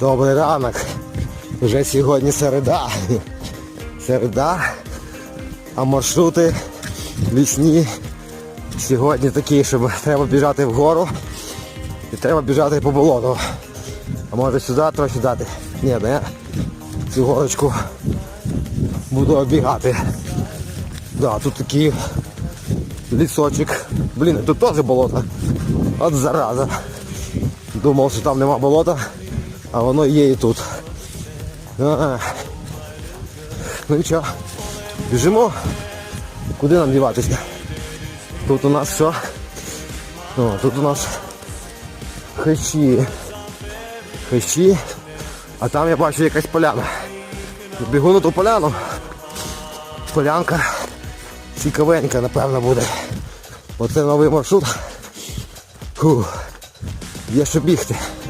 Добрий ранок. Вже сьогодні середа. Середа. А маршрути лісні сьогодні такі, щоб треба біжати вгору і треба біжати по болоту. А може сюди трохи дати? Ні, не. Цю горочку буду оббігати. Да, тут такий лісочок. Блін, тут теж болото. От зараза. Думав, що там нема болота, а воно є і тут. А, ну і що? Біжимо. Куди нам діватися? Тут у нас що? О, тут у нас хащі. Хащі. А там я бачу якась поляна. Бігу на ту поляну. Полянка цікавенька, напевно, буде. Оце новий маршрут. Фу. Є що бігти.